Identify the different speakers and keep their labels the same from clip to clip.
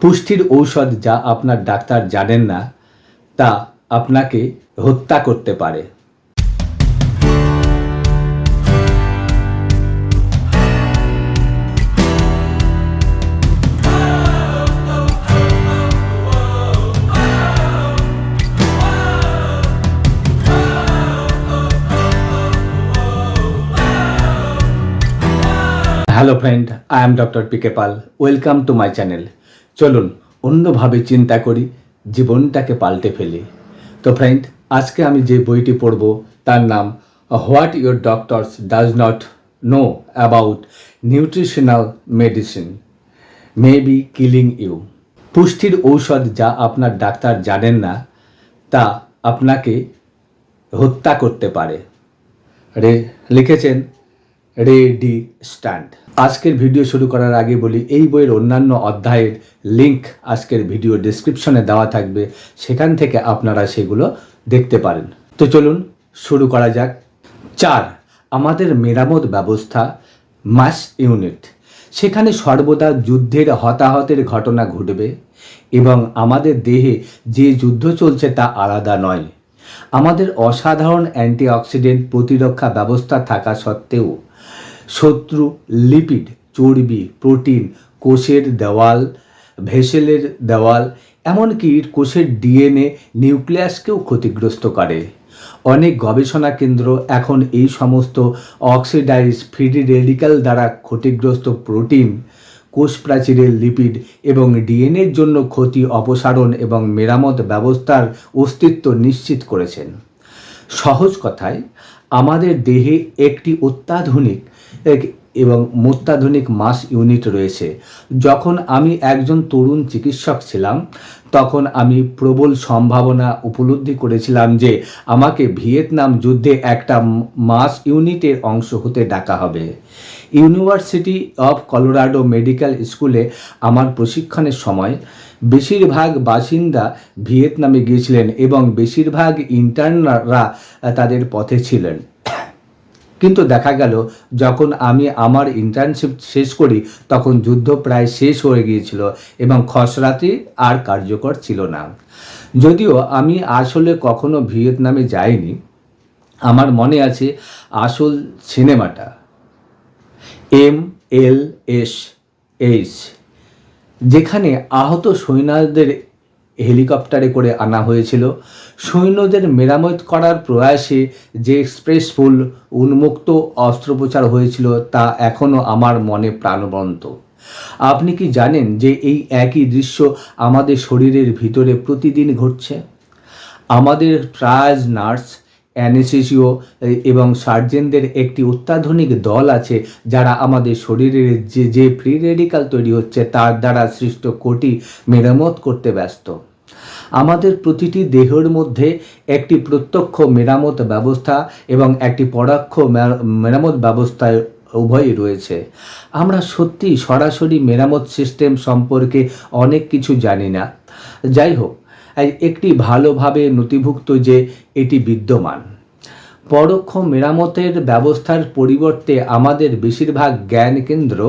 Speaker 1: পুষ্টির ঔষধ যা আপনার ডাক্তার জানেন না, তা আপনাকে হত্যা করতে পারে। Hello friend I am doctor P K Pal welcome to my channel চলুন অন্যভাবে চিন্তা করি, জীবনটাকে পাল্টে ফেলি। তো ফ্রেন্ড আজকে আমি যে বইটি পড়ব, তার নাম what your doctors does not know about nutritional medicine may be killing you পুষ্টির ঔষধ যা আপনার ডাক্তার জানেন না, তা আপনাকে হত্যা করতে পারে। রে, লিখেছেন রে ডি স্ট্যান্ড। আজকের ভিডিও শুরু করার আগে বলি, এই বইয়ের অন্যান্য অধ্যায়ের লিংক আজকের ভিডিও ডেসক্রিপশনে দেওয়া থাকবে, সেখান থেকে আপনারা সেগুলো দেখতে পারেন। তো চলুন শুরু করা যাক। চার, আমাদের মেরামত ব্যবস্থা, মাস ইউনিট। সেখানে সর্বদা যুদ্ধের হতাহতের ঘটনা ঘটবে এবং আমাদের দেহে যে যুদ্ধ চলছে তা আলাদা নয়। আমাদের অসাধারণ অ্যান্টিঅক্সিডেন্ট প্রতিরক্ষা ব্যবস্থা থাকা সত্ত্বেও শত্রু লিপিড চর্বি প্রোটিন কোষের দেওয়াল, ভেসেলের দেওয়াল, এমনকি কোষের ডিএনএ নিউক্লিয়াসকেও ক্ষতিগ্রস্ত করে। অনেক গবেষণা কেন্দ্র এখন এই সমস্ত অক্সিডাইজ ফ্রি রেডিক্যাল দ্বারা ক্ষতিগ্রস্ত প্রোটিন কোষ প্রাচীরের লিপিড এবং ডিএনএর জন্য ক্ষতি, অপসারণ এবং মেরামত ব্যবস্থার অস্তিত্ব নিশ্চিত করেছেন। সহজ কথায়, আমাদের দেহে একটি অত্যাধুনিক এবং অত্যাধুনিক মাস ইউনিট রয়েছে। যখন আমি একজন তরুণ চিকিৎসক ছিলাম, তখন আমি প্রবল সম্ভাবনা উপলব্ধি করেছিলাম যে আমাকে ভিয়েতনাম যুদ্ধে একটা মাস ইউনিটের অংশ হতে ডাকা হবে। ইউনিভার্সিটি অফ কলোরাডো মেডিকেল স্কুলে আমার প্রশিক্ষণের সময় বেশিরভাগ বাসিন্দা ভিয়েতনামে গিয়েছিলেন এবং বেশিরভাগ ইন্টার্নরা তাদের পথে ছিলেন। কিন্তু দেখা গেল, যখন আমি আমার ইন্টার্নশিপ শেষ করি, তখন যুদ্ধ প্রায় শেষ হয়ে গিয়েছিল এবং খসড়াটি আর কার্যকর ছিল না। যদিও আমি আসলে কখনো ভিয়েতনামে যাইনি, আমার মনে আছে আসল সিনেমাটা। এম এল এস এইচ যেখানে আহত সৈন্যদের হেলিকপ্টারে করে আনা হয়েছিল সৈন্যদের মেরামত করার প্রয়াসে যে এক্সপ্রেসফুল উন্মুক্ত অস্ত্রোপচার হয়েছিল তা এখনও আমার মনে প্রাণবন্ত। আপনি কি জানেন যে এই একই দৃশ্য আমাদের শরীরের ভিতরে প্রতিদিন ঘটছে? আমাদের ট্রায়াজ নার্স অ্যানেসিসিও এবং সার্জেনদের একটি অত্যাধুনিক দল আছে যারা আমাদের শরীরের যে যে ফ্রি রেডিকাল তৈরি হচ্ছে তার দ্বারা সৃষ্ট কোটি মেরামত করতে ব্যস্ত। আমাদের প্রতিটি দেহের মধ্যে একটি প্রত্যক্ষ মেরামত ব্যবস্থা এবং একটি পরাক্ষ মেরা- মেরামত ব্যবস্থায় উভয়ই রয়েছে। আমরা সত্যি সরাসরি মেরামত সিস্টেম সম্পর্কে অনেক কিছু জানি না। যাই হোক একটি ভালোভাবে নথিভুক্ত যে এটি বিদ্যমান। পরোক্ষ মেরামতের ব্যবস্থার পরিবর্তে আমাদের বেশিরভাগ জ্ঞান কেন্দ্র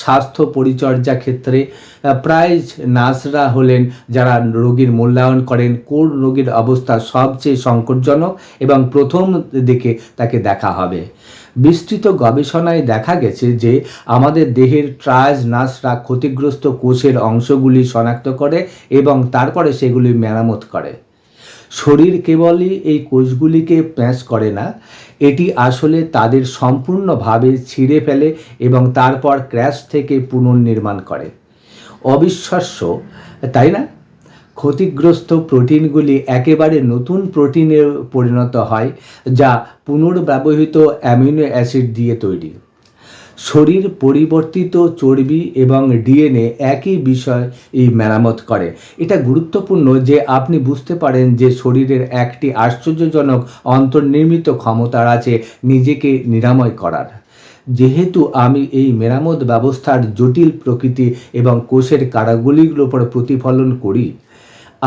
Speaker 1: স্বাস্থ্য পরিচর্যা ক্ষেত্রে প্রায় নার্সরা হলেন যারা রোগীর মূল্যায়ন করেন, কোন রোগীর অবস্থা সবচেয়ে সংকটজনক এবং প্রথম দিকে তাকে দেখা হবে। বিস্তৃত গবেষণায় দেখা গেছে যে আমাদের দেহের ট্রায়াজ নার্সরা ক্ষতিগ্রস্ত কোষের অংশগুলি শনাক্ত করে এবং তারপরে সেগুলি মেরামত করে। শরীর কেবলই এই কোষগুলিকে প্যাঁচ করে না, এটি আসলে তাদের সম্পূর্ণভাবে ছিঁড়ে ফেলে এবং তারপর ক্র্যাশ থেকে পুনর্নির্মাণ করে। অবিশ্বাস্য, তাই না? ক্ষতিগ্রস্ত প্রোটিনগুলি একেবারে নতুন প্রোটিনে পরিণত হয়, যা পুনর্ব্যবহৃত অ্যামিনো অ্যাসিড দিয়ে তৈরি। শরীর পরিবর্তিত চর্বি এবং ডিএনএ একই বিষয় এই মেরামত করে। এটা গুরুত্বপূর্ণ যে আপনি বুঝতে পারেন যে শরীরের একটি আশ্চর্যজনক অন্তর্নির্মিত ক্ষমতার আছে নিজেকে নিরাময় করার। যেহেতু আমি এই মেরামত ব্যবস্থার জটিল প্রকৃতি এবং কোষের কারাগুলির উপর প্রতিফলন করি,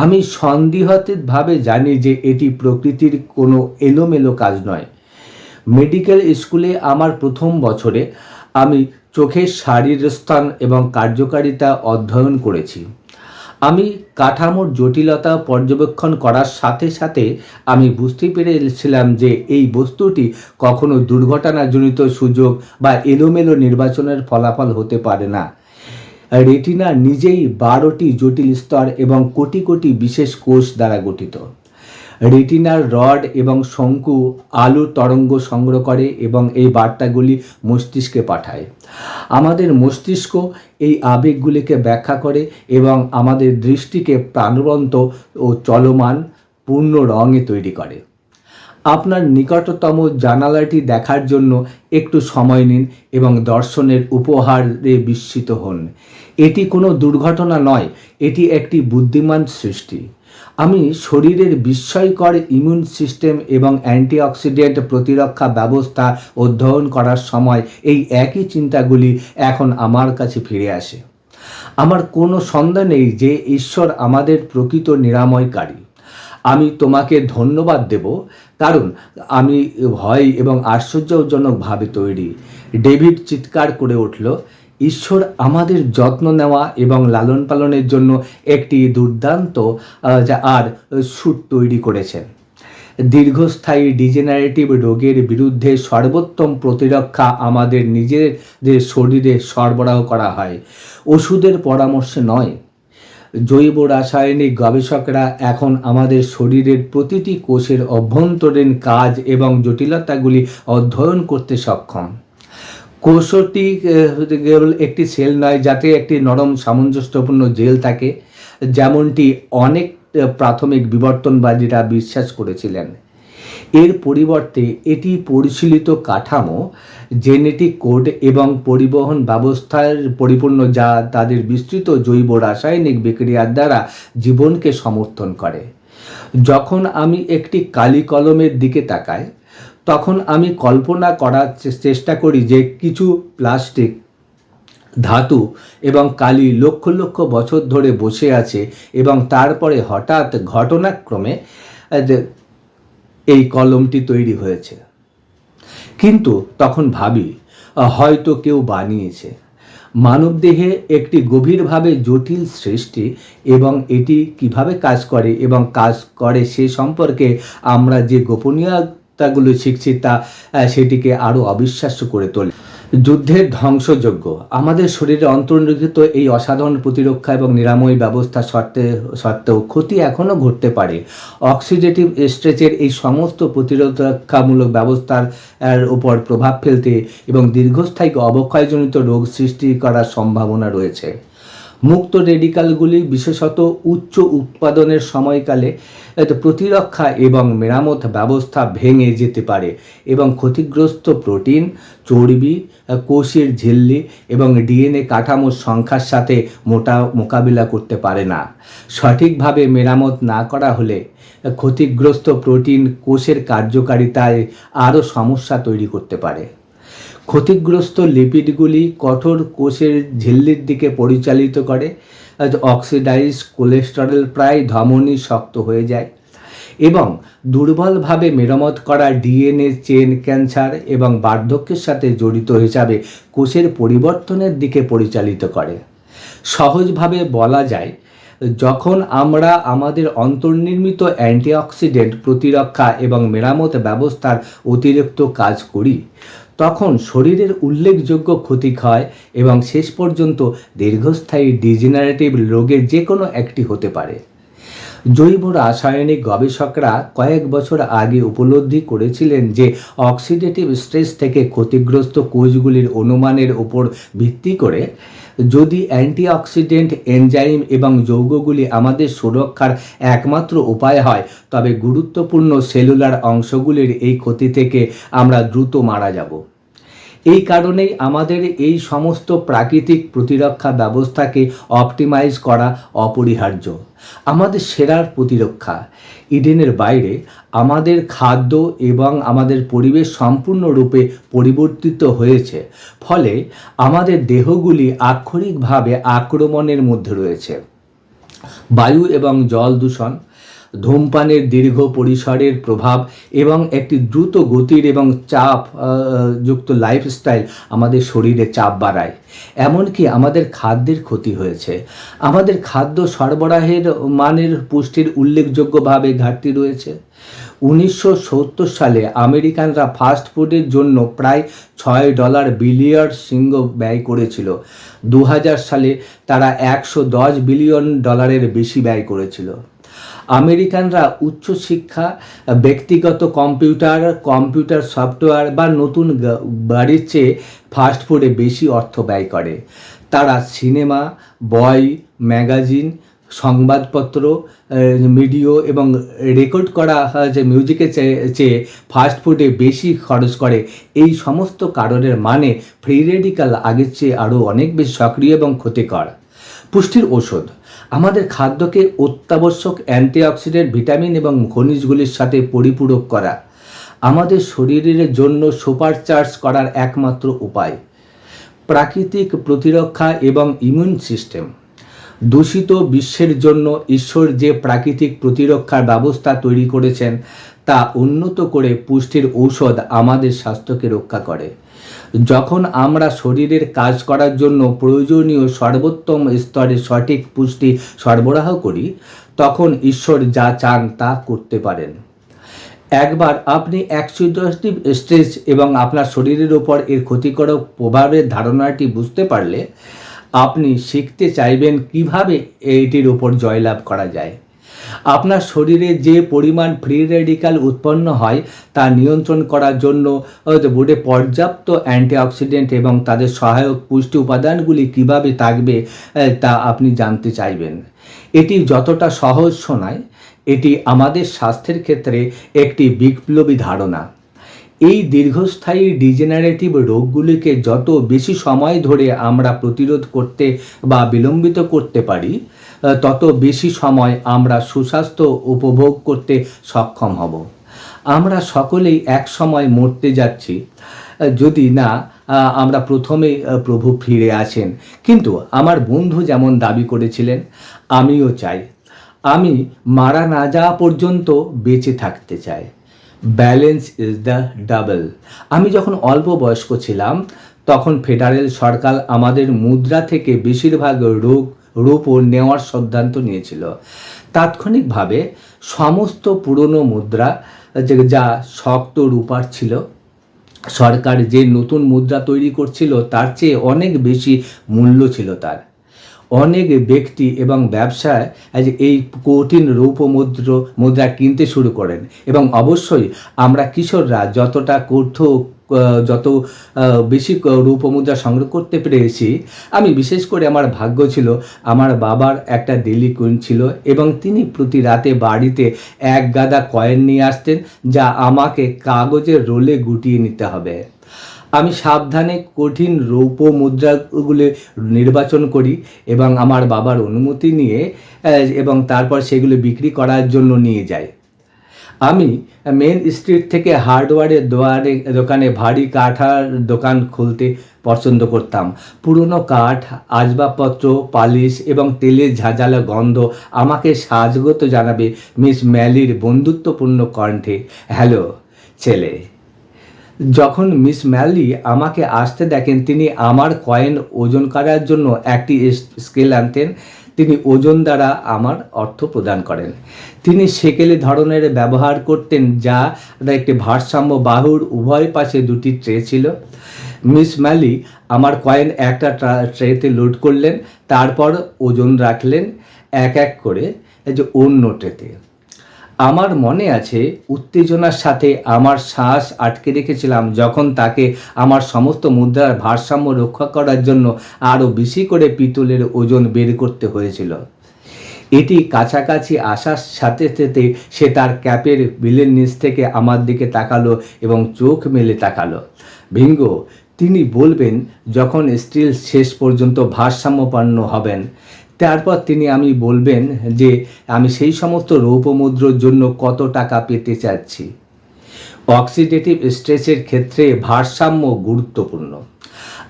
Speaker 1: আমি সন্দিহতভাবে জানি যে এটি প্রকৃতির কোনো এলোমেলো কাজ নয়। মেডিকেল স্কুলে আমার প্রথম বছরে আমি চোখের শারীরস্থান এবং কার্যকারিতা অধ্যয়ন করেছি। আমি কাঠামোর জটিলতা পর্যবেক্ষণ করার সাথে সাথে আমি বুঝতে পেরেছিলাম যে এই বস্তুটি কখনো দুর্ঘটনাজনিত সুযোগ বা এলোমেলো নির্বাচনের ফলাফল হতে পারে না। রেটিনা নিজেই বারোটি জটিল স্তর এবং কোটি কোটি বিশেষ কোষ দ্বারা গঠিত। রেটিনার রড এবং শঙ্কু আলুর তরঙ্গ সংগ্রহ করে এবং এই বার্তাগুলি মস্তিষ্কে পাঠায়। আমাদের মস্তিষ্ক এই আবেগগুলিকে ব্যাখ্যা করে এবং আমাদের দৃষ্টিকে প্রাণবন্ত ও চলমান পূর্ণ রঙে তৈরি করে। আপনার নিকটতম জানালাটি দেখার জন্য একটু সময় নিন এবং দর্শনের উপহারে বিস্মিত হন। এটি কোনো দুর্ঘটনা নয়, এটি একটি বুদ্ধিমান সৃষ্টি। আমি শরীরের বিস্ময়কর ইমিউন সিস্টেম এবং অ্যান্টিঅক্সিডেন্ট প্রতিরক্ষা ব্যবস্থা অধ্যয়ন করার সময় এই একই চিন্তাগুলি এখন আমার কাছে ফিরে আসে। আমার কোনো সন্দেহ নেই যে ঈশ্বর আমাদের প্রকৃত নিরাময়কারী। আমি তোমাকে ধন্যবাদ দেব, কারণ আমি ভয় এবং আশ্চর্যজনকভাবে তৈরি। ডেভিড চিৎকার করে উঠল ঈশ্বর আমাদের যত্ন নেওয়া এবং লালন পালনের জন্য একটি দুর্দান্ত আর স্যুট তৈরি করেছেন। দীর্ঘস্থায়ী ডিজেনারেটিভ রোগের বিরুদ্ধে সর্বোত্তম প্রতিরক্ষা আমাদের নিজেদের শরীরে সরবরাহ করা হয়। ওষুধের পরামর্শ নয়। জৈব রাসায়নিক গবেষকরা এখন আমাদের শরীরের প্রতিটি কোষের অভ্যন্তরীণ কাজ এবং জটিলতাগুলি অধ্যয়ন করতে সক্ষম। আহ, কেবল একটি সেল নয় যাতে একটি নরম সামঞ্জস্যপূর্ণ জেল থাকে। যেমনটি অনেক প্রাথমিক বিবর্তনবাদীরা বিশ্বাস করেছিলেন। এর পরিবর্তে এটি পরিশীলিত কাঠামো জেনেটিক কোড এবং পরিবহন ব্যবস্থার পরিপূর্ণ যা তাদের বিস্তৃত জৈব রাসায়নিক বিক্রিয়ার দ্বারা জীবনকে সমর্থন করে। যখন আমি একটি কালি কলমের দিকে তাকাই তখন আমি কল্পনা করার চেষ্টা করি যে কিছু প্লাস্টিক, ধাতু এবং কালি লক্ষ লক্ষ বছর ধরে বসে আছে এবং তারপরে হঠাৎ ঘটনাক্রমে এই কলমটি তৈরি হয়েছে। কিন্তু তখন ভাবি হয়তো কেউ বানিয়েছে। মানবদেহে একটি গভীরভাবে জটিল সৃষ্টি এবং এটি কীভাবে কাজ করে এবং কাজ করে সে সম্পর্কে আমরা যে গোপনীয়তাগুলো শিখছি তা সেটিকে আরও অবিশ্বাস্য করে তোলে। যুদ্ধের ধ্বংসযোগ্য আমাদের শরীরে অন্তর্নিহিত এই অসাধারণ প্রতিরক্ষা এবং নিরাময় ব্যবস্থা সত্ত্বে সত্ত্বেও ক্ষতি এখনও ঘটতে পারে। অক্সিডেটিভ স্ট্রেচের এই সমস্ত প্রতিরক্ষামূলক ব্যবস্থার উপর প্রভাব ফেলতে এবং দীর্ঘস্থায়ী অবক্ষয়জনিত রোগ সৃষ্টি করার সম্ভাবনা রয়েছে। মুক্ত রেডিকালগুলি, বিশেষত উচ্চ উৎপাদনের সময়কালে প্রতিরক্ষা এবং মেরামত ব্যবস্থা ভেঙে যেতে পারে এবং ক্ষতিগ্রস্ত প্রোটিন, চর্বি, কোষের ঝিল্লি এবং ডিএনএ কাঠামোর সংখ্যার সাথে মোটা মোকাবিলা করতে পারে না। সঠিকভাবে মেরামত না করা হলে ক্ষতিগ্রস্ত প্রোটিন কোষের কার্যকারিতায় আরও সমস্যা তৈরি করতে পারে। ক্ষতিগ্রস্ত লিপিডগুলি কঠোর কোষের ঝিল্লির দিকে পরিচালিত করে অক্সিডাইজ কোলেস্টেরল প্রায় ধমনী শক্ত হয়ে যায় এবং দুর্বলভাবে মেরামত করা ডিএনএ চেন ক্যান্সার এবং বার্ধক্যের সাথে জড়িত হিসাবে কোষের পরিবর্তনের দিকে পরিচালিত করে। সহজভাবে বলা যায়, যখন আমরা আমাদের অন্তর্নির্মিত অ্যান্টিঅক্সিডেন্ট প্রতিরক্ষা এবং মেরামত ব্যবস্থার অতিরিক্ত কাজ করি তখন শরীরের উল্লেখযোগ্য ক্ষতি হয় এবং শেষ পর্যন্ত দীর্ঘস্থায়ী ডিজেনারেটিভ রোগের যে কোনো একটি হতে পারে। জৈব রাসায়নিক গবেষকরা কয়েক বছর আগে উপলব্ধি করেছিলেন যে অক্সিডেটিভ স্ট্রেস থেকে ক্ষতিগ্রস্ত কোষগুলির অনুমানের উপর ভিত্তি করে যদি অ্যান্টিঅক্সিডেন্ট, এনজাইম এবং যৌগগুলি আমাদের সুরক্ষার একমাত্র উপায় হয়, তবে গুরুত্বপূর্ণ সেলুলার অংশগুলির এই ক্ষতি থেকে আমরা দ্রুত মারা যাব। এই কারণেই আমাদের এই সমস্ত প্রাকৃতিক প্রতিরক্ষা ব্যবস্থাকে অপটিমাইজ করা অপরিহার্য। আমাদের সেরার প্রতিরক্ষা। ইডেনের বাইরে আমাদের খাদ্য এবং আমাদের পরিবেশ সম্পূর্ণরূপে পরিবর্তিত হয়েছে। ফলে আমাদের দেহগুলি আক্ষরিকভাবে আক্রমণের মধ্যে রয়েছে। বায়ু এবং জল দূষণ ধূমপানের দীর্ঘ পরিসরের প্রভাব এবং একটি দ্রুত গতির এবং চাপ যুক্ত লাইফস্টাইল আমাদের শরীরে চাপ বাড়ায়। এমনকি আমাদের খাদ্যের ক্ষতি হয়েছে। আমাদের খাদ্য সরবরাহের মানের পুষ্টির উল্লেখযোগ্যভাবে ঘাটতি রয়েছে। উনিশশো সত্তর সালে আমেরিকানরা ফাস্ট ফুডের জন্য প্রায় ছয় ডলার বিলিয়ন সিংহ ব্যয় করেছিল। দু হাজার সালে তারা একশো দশ বিলিয়ন ডলারের বেশি ব্যয় করেছিল। আমেরিকানরা উচ্চশিক্ষা, ব্যক্তিগত কম্পিউটার কম্পিউটার সফটওয়্যার বা নতুন বাড়ির চেয়ে ফাস্টফুডে বেশি অর্থ ব্যয় করে। তারা সিনেমা, বই, ম্যাগাজিন, সংবাদপত্র মিডিও এবং রেকর্ড করা যে মিউজিকের চেয়ে চেয়ে ফাস্ট বেশি খরচ করে। এই সমস্ত কারণের মানে ফ্রি রেডিকাল আগের চেয়ে আরও অনেক বেশি সক্রিয় এবং ক্ষতিকর। পুষ্টির ওষুধ আমাদের খাদ্যকে অত্যাবশ্যক অ্যান্টিঅক্সিডেন্ট, ভিটামিন এবং খনিজগুলির সাথে পরিপূরক করা। আমাদের শরীরের জন্য সুপার চার্জ করার একমাত্র উপায়। প্রাকৃতিক প্রতিরক্ষা এবং ইমিউন সিস্টেম। দূষিত বিশ্বের জন্য ঈশ্বর যে প্রাকৃতিক প্রতিরক্ষার ব্যবস্থা তৈরি করেছেন, তা উন্নত করে পুষ্টির ঔষধ আমাদের স্বাস্থ্যকে রক্ষা করে। যখন আমরা শরীরের কাজ করার জন্য প্রয়োজনীয় সর্বোত্তম স্তরে সঠিক পুষ্টি সরবরাহ করি, তখন ঈশ্বর যা চান তা করতে পারেন। একবার আপনি অ্যাক্সিডেটিভ স্ট্রেস এবং আপনার শরীরের ওপর এর ক্ষতিকর প্রভাবের ধারণাটি বুঝতে পারলে, আপনি শিখতে চাইবেন কীভাবে এটির ওপর জয়লাভ করা যায়। আপনার শরীরে যে পরিমাণ ফ্রি রেডিক্যাল উৎপন্ন হয়, তা নিয়ন্ত্রণ করার জন্য বোর্ডে পর্যাপ্ত অ্যান্টিঅক্সিডেন্ট এবং তাদের সহায়ক পুষ্টি উপাদানগুলি কীভাবে থাকবে তা আপনি জানতে চাইবেন। এটি যতটা সহজ শোনায়, এটি আমাদের স্বাস্থ্যের ক্ষেত্রে একটি বিপ্লবী ধারণা। এই দীর্ঘস্থায়ী ডিজেনারেটিভ রোগগুলিকে যত বেশি সময় ধরে আমরা প্রতিরোধ করতে বা বিলম্বিত করতে পারি তত বেশি সময় আমরা সুস্বাস্থ্য উপভোগ করতে সক্ষম হব। আমরা সকলেই এক সময় মরতে যাচ্ছি যদি না আমরা প্রথমে প্রভু ফিরে আসেন। কিন্তু আমার বন্ধু যেমন দাবি করেছিলেন, আমিও চাই। আমি মারা না যাওয়া পর্যন্ত বেঁচে থাকতে চাই। Balance is the double. আমি যখন অল্প বয়স্ক ছিলাম, তখন ফেডারেল সরকার আমাদের মুদ্রা থেকে বেশিরভাগ রোগ রূপ নেওয়ার সিদ্ধান্ত নিয়েছিল। তাৎক্ষণিকভাবে সমস্ত পুরনো মুদ্রা যে- শক্ত রূপার ছিল সরকার যে নতুন মুদ্রা তৈরি করছিল তার চেয়ে অনেক বেশি মূল্য ছিল তার। অনেক ব্যক্তি এবং ব্যবসায় এই কঠিন রৌপ্য মুদ্র কিনতে শুরু করেন এবং অবশ্যই আমরা কিশোররা যতটা কৌঠ আহ, যত বেশি ক- রৌপ্য মুদ্রা সংগ্রহ করতে পেরেছি, আমি বিশেষ করে আমার ভাগ্য ছিল, আমার বাবার একটা ডেলি কুইন ছিল এবং তিনি প্রতি রাতে বাড়িতে এক গাদা কয়েন নিয়ে আসতেন যা আমাকে কাগজের রোলে গুটিয়ে নিতে হবে। আমি সাবধানে কঠিন রৌপ্য মুদ্রাগুলি নির্বাচন করি এবং আমার বাবার অনুমতি নিয়ে এবং তারপর সেগুলো বিক্রি করার জন্য নিয়ে যাই। আমি মেন স্ট্রিট থেকে হার্ডওয়ারের দোয়ারে দোকানে ভারী কাঠার দোকান খুলতে পছন্দ করতাম। পুরনো কাঠ, আসবাবপত্র, পালিশ এবং তেলের ঝাঁঝালো গন্ধ আমাকে সাজগত জানাবে মিস ম্যালির বন্ধুত্বপূর্ণ কণ্ঠে। হ্যালো, ছেলে। যখন মিস ম্যালি আমাকে আসতে দেখেন, তিনি আমার কয়েন ওজন করার জন্য একটি স্কেল আনতেন। তিনি ওজন দ্বারা আমার অর্থ প্রদান করেন। তিনি সেকেলে ধরনের ব্যবহার করতেন যা একটি ভারসাম্য বাহুর উভয় পাশে দুটি ট্রে ছিল। মিস ম্যালি আমার কয়েন একটা ট্রেতে লোড করলেন, তারপর ওজন রাখলেন এক এক করে যে অন্য ট্রেতে। আমার মনে আছে উত্তেজনার সাথে আমার শ্বাস আটকে রেখেছিলাম যখন তাকে আমার সমস্ত মুদ্রার ভারসাম্য রক্ষা করার জন্য আরও বেশি করে পিতলের ওজন বের করতে হয়েছিল। এটি কাছাকাছি আসার সাথে সাথে সে তার ক্যাপের বিলের নিচ থেকে আমার দিকে তাকালো এবং চোখ মেলে তাকালো। ভিঙ্গ, তিনি বলবেন যখন স্টিল শেষ পর্যন্ত ভারসাম্যপন্ন হবেন। তারপর তিনি আমি বলবেন যে, আমি সেই সমস্ত রৌপ্য মুদ্রার জন্য কত টাকা পেতে চাচ্ছি। অক্সিডেটিভ স্ট্রেসের ক্ষেত্রে ভারসাম্য গুরুত্বপূর্ণ।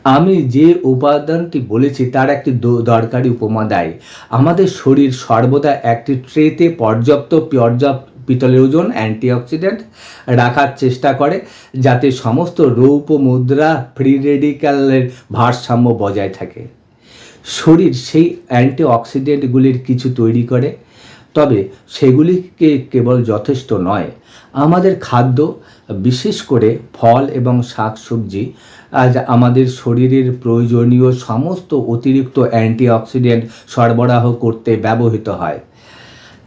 Speaker 1: আমি যে উপাদানটি বলেছি, তার একটি দরকারি উপমা দেয়। আমাদের শরীর সর্বদা একটি ট্রেতে পর্যাপ্ত পর্যাপ্ত পিতলের ওজন, অ্যান্টিঅক্সিডেন্ট রাখার চেষ্টা করে, যাতে সমস্ত রৌপ মুদ্রা ফ্রি রেডিক্যালের ভারসাম্য বজায় থাকে। শরীর সেই অ্যান্টিঅক্সিডেন্টগুলির কিছু তৈরি করে, তবে সেগুলিকে কেবল যথেষ্ট নয়। আমাদের খাদ্য, বিশেষ করে ফল এবং শাকসবজি, আজ আমাদের শরীরের প্রয়োজনীয় সমস্ত অতিরিক্ত অ্যান্টিঅক্সিডেন্ট সরবরাহ করতে ব্যবহৃত হয়।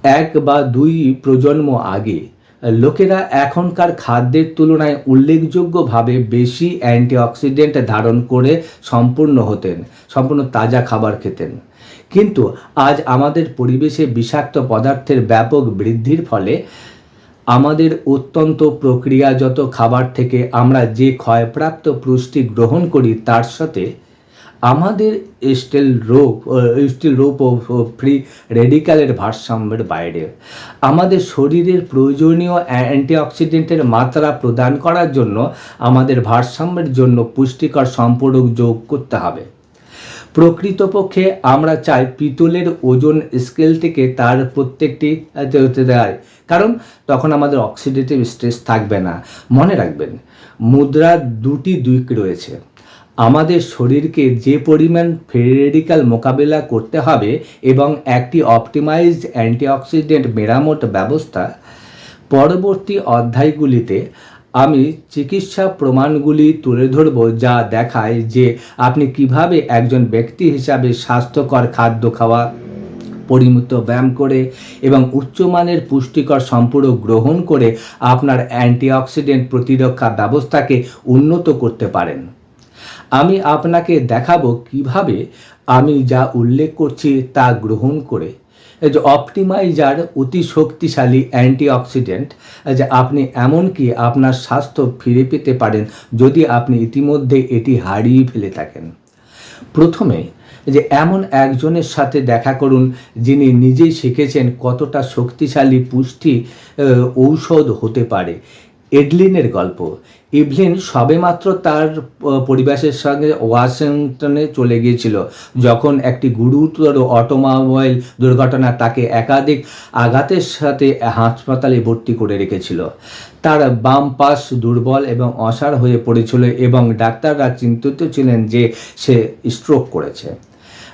Speaker 1: এক বা দুই প্রজন্ম আগে লোকেরা এখনকার খাদ্যের তুলনায় উল্লেখযোগ্যভাবে বেশি অ্যান্টিঅক্সিডেন্ট ধারণ করে সম্পূর্ণ হতেন, সম্পূর্ণ তাজা খাবার খেতেন। কিন্তু আজ আমাদের পরিবেশে বিষাক্ত পদার্থের ব্যাপক বৃদ্ধির ফলে আমাদের অত্যন্ত প্রক্রিয়াজাত খাবার থেকে আমরা যে ক্ষয়প্রাপ্ত পুষ্টি গ্রহণ করি তার সাথে আমাদের স্টিল রোপ স্টিল রোপ ও ফ্রি রেডিক্যালের ভারসাম্যের বাইরে। আমাদের শরীরের প্রয়োজনীয় অ্যান্টিঅক্সিডেন্টের মাত্রা প্রদান করার জন্য আমাদের ভারসাম্যের জন্য পুষ্টিকর সম্পূরক যোগ করতে হবে। প্রকৃতপক্ষে আমরা চাই পিতলের ওজন স্কেল থেকে তার প্রত্যেকটি দেয় কারণ তখন আমাদের অক্সিডেটিভ স্ট্রেস থাকবে না। মনে রাখবেন, মুদ্রার দুটি দিক রয়েছে। আমাদের শরীরকে যে পরিমাণ ফেরেডিক্যাল মোকাবেলা করতে হবে এবং একটি অপটিমাইজড অ্যান্টিঅক্সিডেন্ট মেরামত ব্যবস্থা, পরবর্তী অধ্যায়গুলিতে আমি চিকিৎসা প্রমাণগুলি তুলে ধরব যা দেখায় যে আপনি কীভাবে একজন ব্যক্তি হিসাবে স্বাস্থ্যকর খাদ্য খাওয়া, পরিমিত ব্যায়াম করে এবং উচ্চমানের পুষ্টিকর সম্পূরক গ্রহণ করে আপনার অ্যান্টিঅক্সিডেন্ট প্রতিরক্ষা ব্যবস্থাকে উন্নত করতে পারেন। আমি আপনাকে দেখাবো কীভাবে আমি যা উল্লেখ করছি তা গ্রহণ করে। যে অপটিমাইজার অতি শক্তিশালী অ্যান্টিঅক্সিডেন্ট যে আপনি এমনকি আপনার স্বাস্থ্য ফিরে পেতে পারেন যদি আপনি ইতিমধ্যে এটি হারিয়ে ফেলে থাকেন। প্রথমে যে এমন একজনের সাথে দেখা করুন যিনি নিজেই শিখেছেন কতটা শক্তিশালী পুষ্টি ঔষধ হতে পারে। এডলিনের গল্প। ইভলিন সবেমাত্র তার পরিবেশের সঙ্গে ওয়াশিংটনে চলে গিয়েছিল। যখন একটি গুরুতর অটোমোবাইল দুর্ঘটনা তাকে একাধিক আঘাতের সাথে হাসপাতালে ভর্তি করে রেখেছিল। তার বাম পাশ দুর্বল এবং অসাড় হয়ে পড়েছিল এবং ডাক্তাররা চিন্তিত ছিলেন যে সে স্ট্রোক করেছে।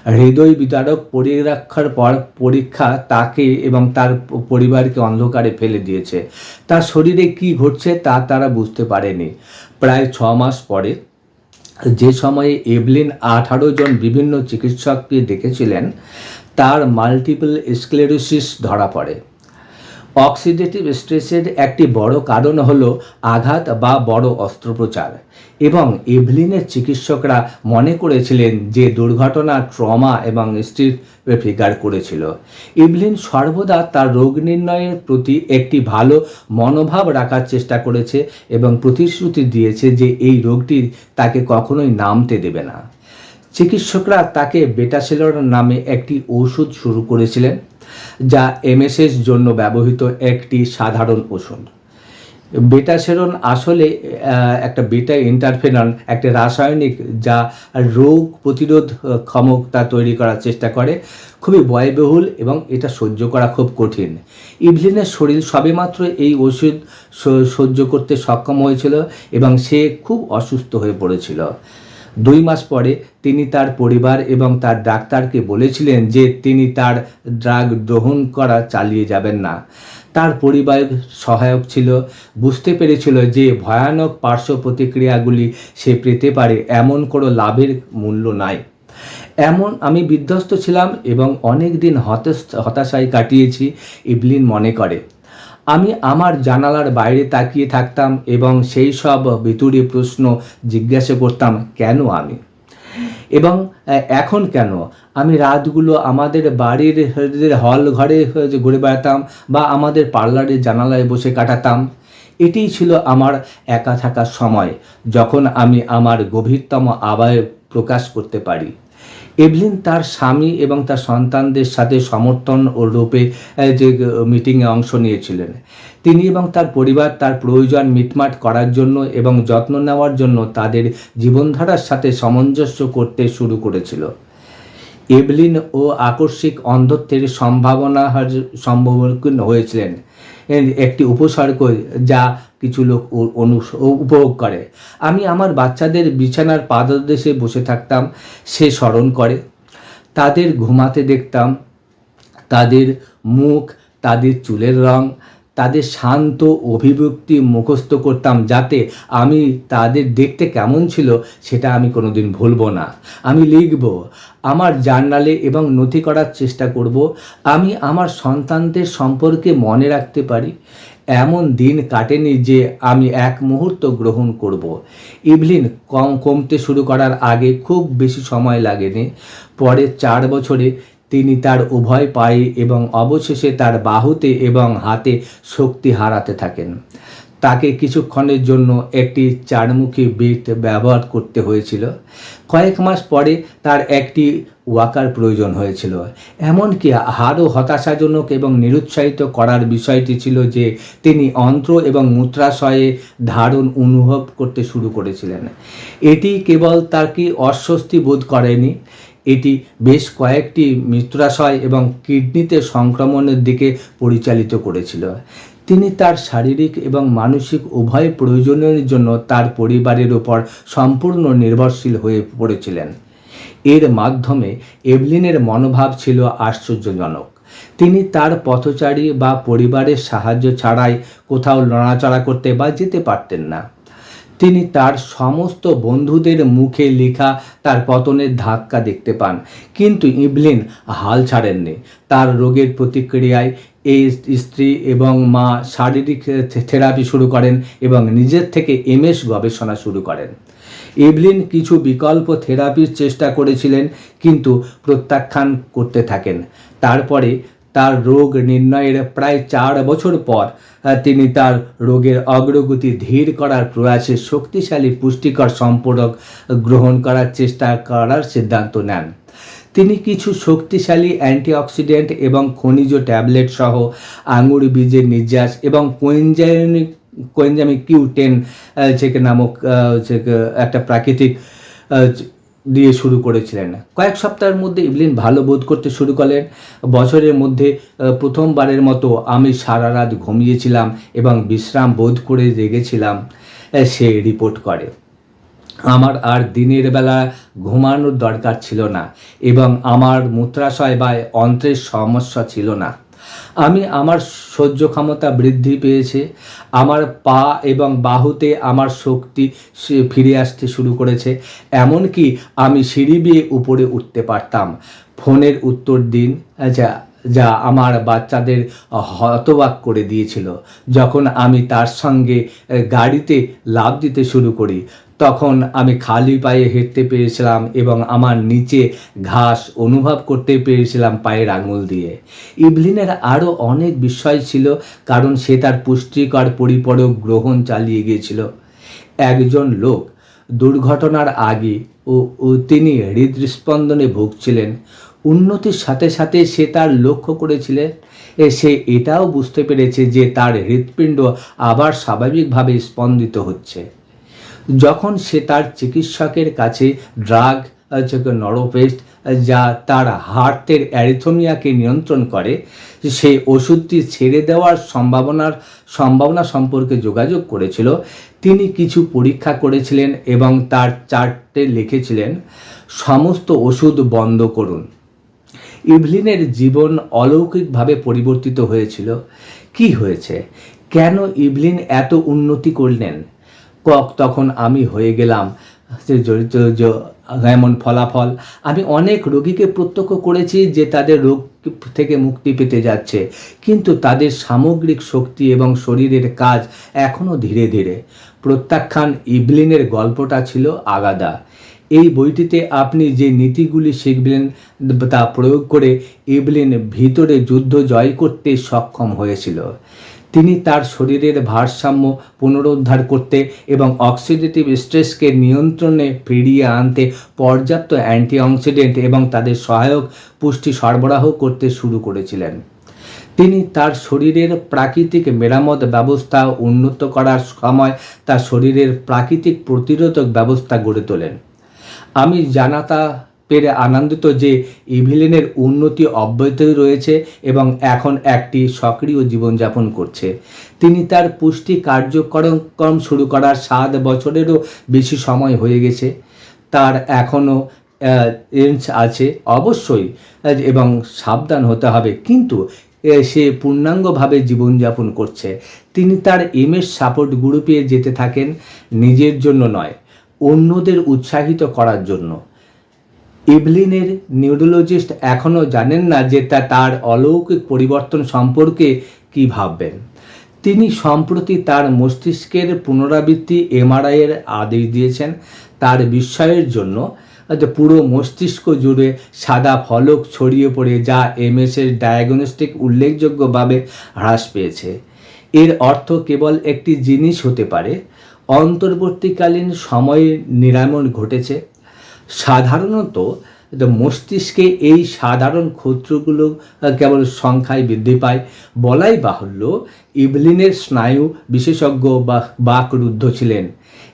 Speaker 1: হৃদয় বিদারক পরিরক্ষার পর পরীক্ষা তাকে এবং তার পরিবারকে অন্ধকারে ফেলে দিয়েছে। তার শরীরে কি ঘটছে তা তারা বুঝতে পারেনি। প্রায় ছ মাস পরে যে সময়ে এভলিন আঠারো জন বিভিন্ন চিকিৎসককে দেখেছিলেন, তার মাল্টিপল স্ক্লেরোসিস ধরা পড়ে। অক্সিডেটিভ স্ট্রেসের একটি বড় কারণ হল আঘাত বা বড় অস্ত্রোপচার। এবং এভলিনের চিকিৎসকরা মনে করেছিলেন যে দুর্ঘটনা, ট্রমা এবং স্ট্রিট ফিগার করেছিল। ইভলিন সর্বদা তার রোগ নির্ণয়ের প্রতি একটি ভালো মনোভাব রাখার চেষ্টা করেছে এবং প্রতিশ্রুতি দিয়েছে যে এই রোগটি তাকে কখনোই নামতে দেবে না। চিকিৎসকরা তাকে বেটাসেলর নামে একটি ওষুধ শুরু করেছিলেন। যা এমএসএস জন্য ব্যবহৃত একটি সাধারণ ওষুধ। বেটাসেরন আসলে একটা বেটা ইন্টারফেরন একটা রাসায়নিক যা রোগ প্রতিরোধ ক্ষমতা তৈরি করার চেষ্টা করে। খুবই ব্যয়বহুল এবং এটা সহ্য করা খুব কঠিন। ইভলিনের শরীর সবেমাত্র এই ওষুধ সহ্য করতে সক্ষম হয়েছিল এবং সে খুব অসুস্থ হয়ে পড়েছিল। দুই মাস পরে তিনি তার পরিবার এবং তার ডাক্তারকে বলেছিলেন যে তিনি তার ড্রাগ গ্রহণ করা চালিয়ে যাবেন না। তার পরিবার সহায়ক ছিল, বুঝতে পেরেছিল যে ভয়ানক পার্শ্ব প্রতিক্রিয়াগুলি সে পেতে পারে এমন কোনো লাভের মূল্য নাই। এমন আমি বিধ্বস্ত ছিলাম এবং অনেক দিন হতাশ হতাশায় কাটিয়েছি, ইবলিন মনে করে। আমি আমার জানালার বাইরে তাকিয়ে থাকতাম এবং সেই সব ভিতরি প্রশ্ন জিজ্ঞাসা করতাম, কেন আমি? এবং এখন কেন? আমি রাতগুলো আমাদের বাড়ির হল ঘরে ঘুরে বেড়াতাম বা আমাদের পার্লারের জানালায় বসে কাটাতাম। এটিই ছিল আমার একা থাকার সময়, যখন আমি আমার গভীরতম আবায় প্রকাশ করতে পারি। এভলিন তার স্বামী এবং তার সন্তানদের সাথে সমর্থন ও রূপে যে মিটিংয়ে অংশ নিয়েছিলেন। তিনি এবং তার পরিবার তার প্রয়োজন মিটমাট করার জন্য এবং যত্ন নেওয়ার জন্য তাদের জীবনধারার সাথে সামঞ্জস্য করতে শুরু করেছিল। এভলিন ও আকস্মিক অন্ধত্বের সম্ভাবনা সম্মুখীন হয়েছিলেন। একটি উপসর্গ যা কিছু লোক অনুস- উপভোগ করে। আমি আমার বাচ্চাদের বিছানার পাদদেশে বসে থাকতাম, সে স্মরণ করে। তাদের ঘুমাতে দেখতাম, তাদের মুখ, তাদের চুলের রং তাদের শান্ত অভিব্যক্তি মুখস্থ করতাম যাতে আমি তাদের দেখতে কেমন ছিল সেটা আমি কোনোদিন ভুলবো না। আমি লিখব, আমার জার্নালে এবং নথি করার চেষ্টা করব। আমি আমার সন্তানদের সম্পর্কে মনে রাখতে পারি। এমন দিন কাটেনি যে আমি এক মুহূর্ত গ্রহণ করব। ইভলিন কম কমতে শুরু করার আগে খুব বেশি সময় লাগেনি। পরে চার বছরে তিনি তার উভয় পায়ে এবং অবশেষে তার বাহুতে এবং হাতে শক্তি হারাতে থাকেন। তাকে কিছুক্ষণের জন্য একটি চারমুখী বিট ব্যবহার করতে হয়েছিল। কয়েক মাস পরে তার একটি ওয়াকার প্রয়োজন হয়েছিল। এমনকি আরও হতাশাজনক এবং নিরুৎসাহিত করার বিষয়টি ছিল যে তিনি অন্ত্র এবং মূত্রাশয়ে ধারণ অনুভব করতে শুরু করেছিলেন। এটি কেবল তার কি অস্বস্তি বোধ করেনি? এটি বেশ কয়েকটি মূত্রাশয় এবং কিডনিতে সংক্রমণের দিকে পরিচালিত করেছিল। তিনি তার শারীরিক এবং মানসিক উভয় প্রয়োজনের জন্য তার পরিবারের উপর সম্পূর্ণ নির্ভরশীল হয়ে পড়েছিলেন। এর মাধ্যমে এভলিনের মনোভাব ছিল আশ্চর্যজনক। তিনি তার পথচারী বা পরিবারের সাহায্য ছাড়াই কোথাও নড়াচড়া করতে বা যেতে পারতেন না। তিনি তার সমস্ত বন্ধুদের মুখে লেখা তার পতনের ধাক্কা দেখতে পান। কিন্তু ইভলিন হাল ছাড়েননি। তার রোগের প্রতিক্রিয়ায় এই স্ত্রী এবং মা শারীরিক থেরাপি শুরু করেন এবং নিজের থেকে এমএস গবেষণা শুরু করেন। এভলিন কিছু বিকল্প থেরাপির চেষ্টা করেছিলেন, কিন্তু প্রত্যাখ্যান করতে থাকেন। তারপরে তার রোগ নির্ণয়ের প্রায় চার বছর পর তিনি তার রোগের অগ্রগতি ধীর করার প্রয়াসে শক্তিশালী, পুষ্টিকর সম্পূরক গ্রহণ করার চেষ্টা করার সিদ্ধান্ত নেন। তিনি কিছু শক্তিশালী অ্যান্টিঅক্সিডেন্ট এবং খনিজ ট্যাবলেট সহ আঙুর বীজের নির্যাস এবং কোয়েঞ্জামিক কোয়েঞ্জামিক কিউ টেন থেকে নামক একটা প্রাকৃতিক দিয়ে শুরু করেছিলেন। কয়েক সপ্তাহের মধ্যে ইভলিন ভালো বোধ করতে শুরু করলেন। বছরের মধ্যে প্রথমবারের মতো আমি সারা রাত ঘুমিয়েছিলাম এবং বিশ্রাম বোধ করে জেগেছিলাম সে রিপোর্ট করে। আমার আর দিনের বেলা ঘুমানোর দরকার ছিল না এবং আমার মূত্রাশয় বা অন্ত্রের সমস্যা ছিল না। আমি আমার সহ্য ক্ষমতা বৃদ্ধি পেয়েছে, আমার পা এবং বাহুতে আমার শক্তি ফিরে আসতে শুরু করেছে, এমনকি আমি সিঁড়ি বেয়ে উপরে উঠতে পারতাম। ফোনের উত্তর দিন যা যা আমার বাচ্চাদের হতবাক করে দিয়েছিল। যখন আমি তার সঙ্গে গাড়িতে লাভ দিতে শুরু করি, তখন আমি খালি পায়ে হেঁটতে পেরেছিলাম এবং আমার নিচে ঘাস অনুভব করতে পেরেছিলাম পায়ের আঙুল দিয়ে। ইভলিনের আরও অনেক বিষয় ছিল, কারণ সে তার পুষ্টিকর পরিপূরক গ্রহণ চালিয়ে গিয়েছিল। একজন লোক দুর্ঘটনার আগে ও তিনি হৃদস্পন্দনে ভুগছিলেন। উন্নতির সাথে সাথে সে তার লক্ষ্য করেছিলেন সে এটাও বুঝতে পেরেছে যে তার হৃৎপিণ্ড আবার স্বাভাবিকভাবে স্পন্দিত হচ্ছে। যখন সে তার চিকিৎসকের কাছে ড্রাগ নরোপেস্ট যা তার হার্টের অ্যারিথোমিয়াকে নিয়ন্ত্রণ করে সেই ওষুধটি ছেড়ে দেওয়ার সম্ভাবনার, সম্ভাবনা সম্পর্কে যোগাযোগ করেছিল। তিনি কিছু পরীক্ষা করেছিলেন এবং তার চার্টে লিখেছিলেন, সমস্ত ওষুধ বন্ধ করুন। ইভলিনের জীবন অলৌকিকভাবে পরিবর্তিত হয়েছিল। কি হয়েছে? কেন ইভলিন এত উন্নতি করলেন? কক, তখন আমি হয়ে গেলাম যে জড়িত ফলাফল। আমি অনেক রোগীকে প্রত্যক্ষ করেছি যে তাদের রোগ থেকে মুক্তি পেতে যাচ্ছে। কিন্তু তাদের সামগ্রিক শক্তি এবং শরীরের কাজ এখনও ধীরে ধীরে। প্রত্যাখ্যান ইভলিনের গল্পটা ছিল আগাদা। এই বইটিতে আপনি যে নীতিগুলি শিখবেন তা প্রয়োগ করে ইভলিন ভিতরে যুদ্ধ জয় করতে সক্ষম হয়েছিল। তিনি তার শরীরের ভারসাম্য পুনরুদ্ধার করতে এবং অক্সিডেটিভ স্ট্রেসকে নিয়ন্ত্রণে ফিরিয়ে আনতে পর্যাপ্ত অ্যান্টিঅক্সিডেন্ট এবং তাদের সহায়ক পুষ্টি সরবরাহ করতে শুরু করেছিলেন। তিনি তার শরীরের প্রাকৃতিক মেরামত ব্যবস্থা উন্নত করার সময় তার শরীরের প্রাকৃতিক প্রতিরোধক ব্যবস্থা গড়ে তোলেন। আমি জানাতা পেরে আনন্দিত যে ইভিলিনের উন্নতি অব্যাহত রয়েছে এবং এখন একটি সক্রিয় জীবনযাপন করছে। তিনি তার পুষ্টি কার্যক্রম শুরু করার সাত বছরেরও বেশি সময় হয়ে গেছে। তার এখনও এন্স আছে অবশ্যই, এবং সাবধান হতে হবে। কিন্তু সে পূর্ণাঙ্গভাবে জীবনযাপন করছে। তিনি তার এমএস সাপোর্ট গ্রুপে যেতে থাকেন, নিজের জন্য নয়। অন্যদের উৎসাহিত করার জন্য। ইভলিনের নিউরোলজিস্ট এখনও জানেন না যে তা তার অলৌকিক পরিবর্তন সম্পর্কে কি ভাববেন। তিনি সম্প্রতি তার মস্তিষ্কের পুনরাবৃত্তি এমআরআইয়ের আদেশ দিয়েছেন। তার বিস্ময়ের জন্য যে পুরো মস্তিষ্ক জুড়ে সাদা ফলক ছড়িয়ে পড়ে যা এমএসের ডায়াগনস্টিক উল্লেখযোগ্যভাবে হ্রাস পেয়েছে। এর অর্থ কেবল একটি জিনিস হতে পারে অন্তর্বর্তীকালীন সময়ে নিরাময় ঘটেছে। সাধারণত মস্তিষ্কে এই সাধারণ ক্ষুদ্রগুলো কেবল সংখ্যায় বৃদ্ধি পায়। বলাই বাহুল্য ইভলিনের স্নায়ু বিশেষজ্ঞ বা বাকরুদ্ধ ছিলেন।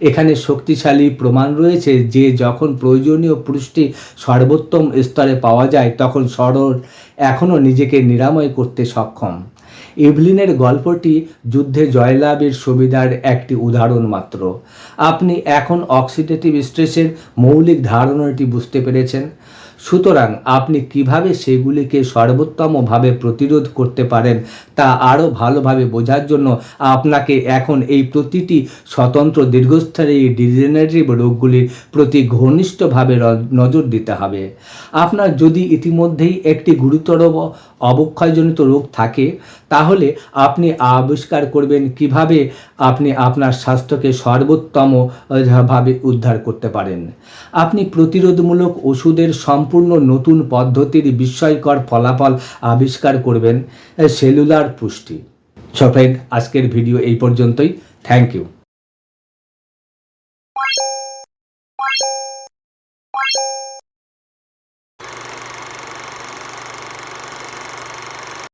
Speaker 1: এখানে শক্তিশালী প্রমাণ রয়েছে যে যখন প্রয়োজনীয় পুষ্টি সর্বোত্তম স্তরে পাওয়া যায়, তখন সরল এখনও নিজেকে নিরাময় করতে সক্ষম। ইভলিনের গল্পটি যুদ্ধে জয়লাভের সুবিধার একটি উদাহরণ মাত্র। আপনি এখন অক্সিডেটিভ স্ট্রেসের মৌলিক ধারণাটি বুঝতে পেরেছেন। সুতরাং আপনি কীভাবে সেগুলিকে সর্বোত্তমভাবে প্রতিরোধ করতে পারেন তা আরও ভালোভাবে বোঝার জন্য আপনাকে এখন এই প্রতিটি স্বতন্ত্র দীর্ঘস্থায়ী ডিজেনারেটিভ রোগগুলির প্রতি ঘনিষ্ঠভাবে নজর দিতে হবে। আপনার যদি ইতিমধ্যেই একটি গুরুতর অবক্ষয়জনিত রোগ থাকে তাহলে আপনি আবিষ্কার করবেন কীভাবে আপনি আপনার স্বাস্থ্যকে সর্বোত্তম ভাবে উদ্ধার করতে পারেন। আপনি প্রতিরোধমূলক ওষুধের সম্পূর্ণ নতুন পদ্ধতির বিস্ময়কর ফলাফল আবিষ্কার করবেন সেলুলার পুষ্টি। সো আজকের ভিডিও এই পর্যন্তই। Thank you